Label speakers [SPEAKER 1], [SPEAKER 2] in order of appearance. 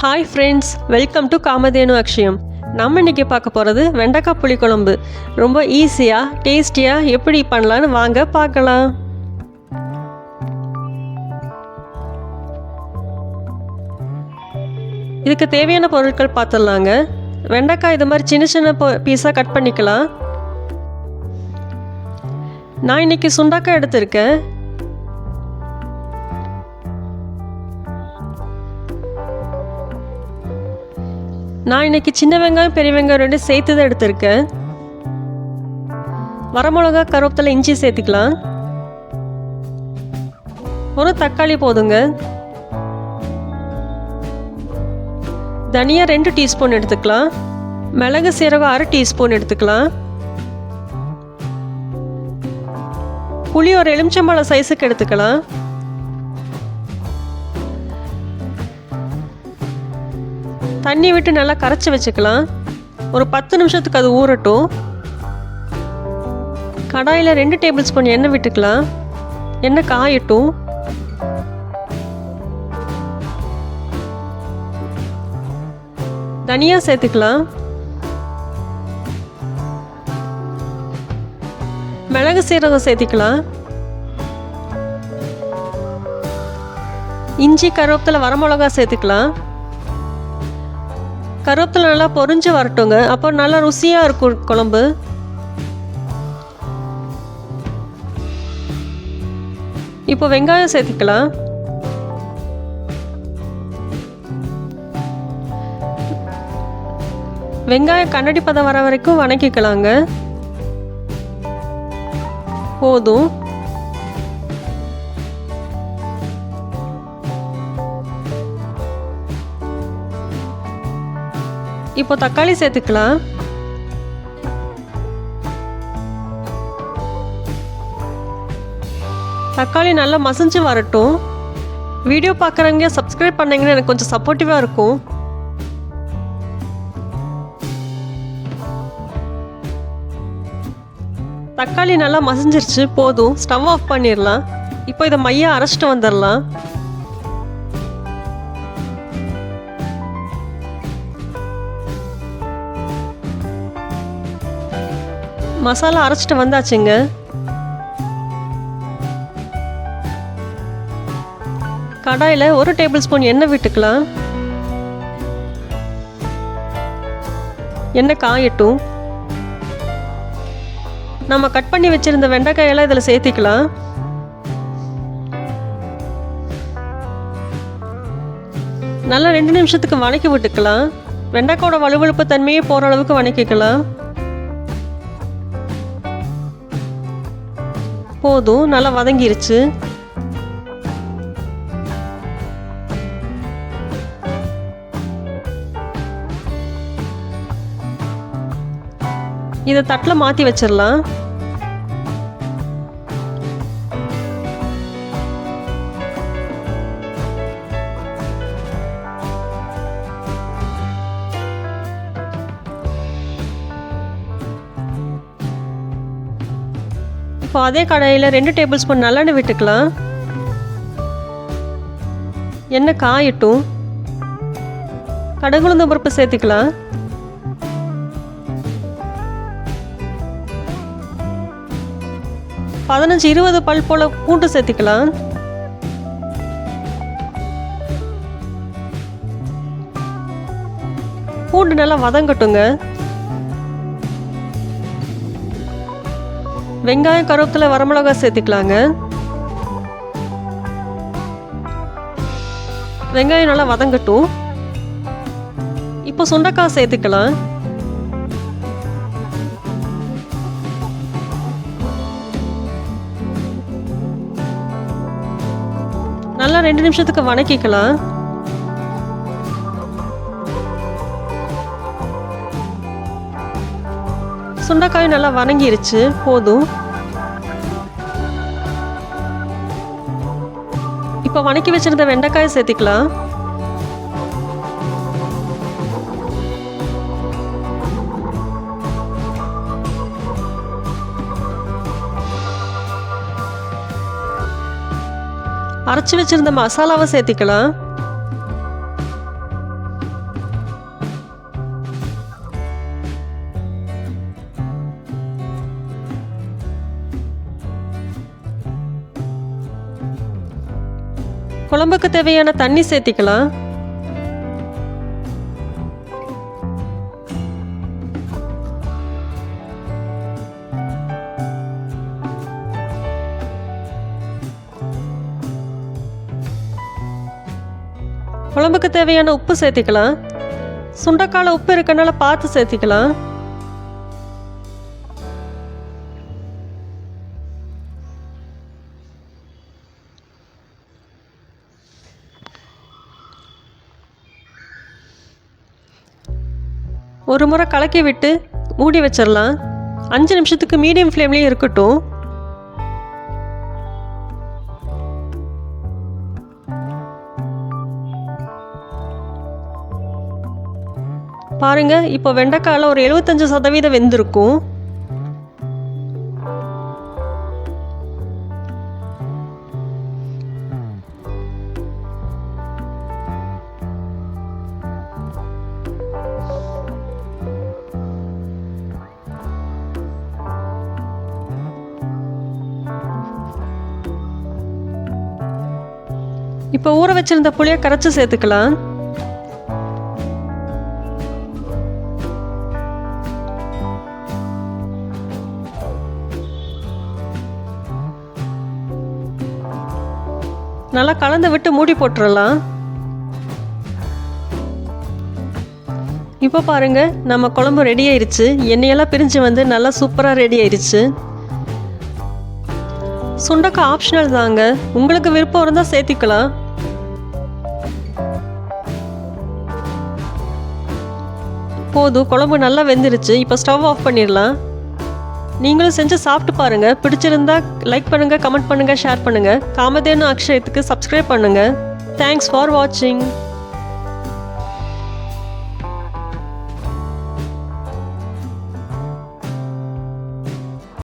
[SPEAKER 1] Hi friends welcome to Kamadhenu Akshayam நம்ம இன்றைக்கி பார்க்க போகிறது வெண்டைக்காய் புளிக்குழம்பு. ரொம்ப ஈஸியாக டேஸ்டியாக எப்படி பண்ணலான்னு வாங்க பார்க்கலாம். இதுக்கு தேவையான பொருட்கள் பார்த்துடலாங்க. வெண்டைக்காய் இது மாதிரி சின்ன சின்ன பீஸாக கட் பண்ணிக்கலாம். நான் இன்னைக்கு சுண்டாக்காய் எடுத்திருக்கேன். நான் இன்னைக்கு சின்ன வெங்காயம் பெரிய வெங்காயம் ரெண்டு சேர்த்து தான் எடுத்திருக்கேன். வரமிளகா கருவேப்பிலை இஞ்சி சேர்த்துக்கலாம். ஒரு தக்காளி போதுங்க. தனியா ரெண்டு டீஸ்பூன் எடுத்துக்கலாம். மிளகு சீரகம் அரை டீஸ்பூன் எடுத்துக்கலாம். புளி ஒரு எலுமிச்சம்பழம் சைஸுக்கு எடுத்துக்கலாம். தண்ணி விட்டு நல்லா கரைச்சி வச்சுக்கலாம். ஒரு பத்து நிமிஷத்துக்கு அது ஊறட்டும். கடாயில் ரெண்டு டேபிள் ஸ்பூன் எண்ணெய் விட்டுக்கலாம். எண்ணெய் காயட்டும். தனியாக சேர்த்துக்கலாம். மிளகு சீரகம் சேர்த்திக்கலாம். இஞ்சி கருவேப்பிலை வரமிளகா சேர்த்துக்கலாம். கருவேப்பிலை நல்லா பொறிஞ்சு வரட்டுங்க. அப்போ நல்லா ருசியாக இருக்கும் குழம்பு. இப்போ வெங்காயம் சேர்த்துக்கலாம். வெங்காயம் கண்ணாடி பதம் வர வரைக்கும் வணக்கிக்கலாங்க. போதும். இப்போ தக்காளி சேர்த்துக்கலாம். தக்காளி நல்லா மசிஞ்சு வரட்டும். வீடியோ பார்க்குறவங்க சப்ஸ்கிரைப் பண்ணீங்கன்னா எனக்கு கொஞ்சம் சப்போர்ட்டிவாக இருக்கும். தக்காளி நல்லா மசிஞ்சிருச்சு போதும். ஸ்டவ் ஆஃப் பண்ணிடலாம் இப்போ இதை மையம் அரைச்சிட்டு வந்துடலாம் மசாலா அரைச்சிட்டு வந்தாச்சுங்க. கடாயில் ஒரு டேபிள் ஸ்பூன் எண்ணெய் விட்டுக்கலாம். எண்ணெய் காயட்டும். நம்ம கட் பண்ணி வச்சுருந்த வெண்டைக்காயெல்லாம் இதில் சேர்த்திக்கலாம். நல்லா ரெண்டு நிமிஷத்துக்கு வணக்கி விட்டுக்கலாம். வெண்டைக்காயோட வலுவழுப்பு தன்மையே போகிற அளவுக்கு வணக்கிக்கலாம். போதும் நல்லா வதங்கிருச்சு. இதை தட்டில் மாற்றி வச்சிடலாம். இப்போ அதே கடாயில் ரெண்டு டேபிள் ஸ்பூன் நல்லெண்ணெய் விட்டுக்கலாம். எண்ணெய் காயட்டும். கடகுளுந்த பருப்பு சேர்த்துக்கலாம். பதினஞ்சு இருபது பல் போல் பூண்டு சேர்த்துக்கலாம். பூண்டு நல்லா வதங்கட்டுங்க. வெங்காயம் கருவேப்பிலை வரமிளகா சேர்த்துக்கலாங்க. வெங்காயம் நல்லா வதங்கட்டும். இப்போ சுண்டக்காய் சேர்த்துக்கலாம். நல்லா ரெண்டு நிமிஷத்துக்கு வணக்கிக்கலாம். சுண்டைக்காய் நல்லா வணங்கிருச்சு போதும். இப்போ வணக்கி வச்சிருந்த வெண்டைக்காயை சேர்த்துக்கலாம். அரைச்சி வச்சிருந்த மசாலாவை சேர்த்திக்கலாம். குழம்புக்கு தேவையான தண்ணி சேர்த்திக்கலாம். குழம்புக்கு தேவையான உப்பு சேர்த்திக்கலாம். சுண்டக்கால உப்பு இருக்கனால பார்த்து சேர்த்திக்கலாம். ஒரு முறை கலக்கி விட்டு மூடி வச்சிடலாம் அஞ்சு நிமிஷத்துக்கு மீடியம் ஃப்ளேம்லேயே இருக்கட்டும். பாருங்க இப்போ வெண்டைக்காயில் ஒரு எழுபத்தஞ்சு சதவீதம் வெந்திருக்கும். இப்போ ஊற வச்சிருந்த புளியை கரைச்சி சேர்த்துக்கலாம். நல்லா கலந்து விட்டு மூடி போட்டுறலாம். இப்போ பாருங்க நம்ம குழம்பு ரெடி ஆயிருச்சு. எண்ணெயெல்லாம் பிரிஞ்சு வந்து நல்லா சூப்பராக ரெடி ஆயிடுச்சு சுண்டக்காய் ஆப்ஷனல் தாங்க. உங்களுக்கு விருப்பம் இருந்தால் சேர்த்திக்கலாம். போதும் குழம்பு நல்லா வெந்துருச்சு. இப்போ ஸ்டவ் ஆஃப் பண்ணிடலாம். நீங்களும் செஞ்சு சாப்பிட்டு பாருங்கள் பிடிச்சிருந்தா லைக் பண்ணுங்கள் கமெண்ட் பண்ணுங்கள் ஷேர் பண்ணுங்கள் காமதேனு அக்ஷயத்துக்கு சப்ஸ்கிரைப் பண்ணுங்கள் தேங்க்ஸ் ஃபார் வாட்சிங்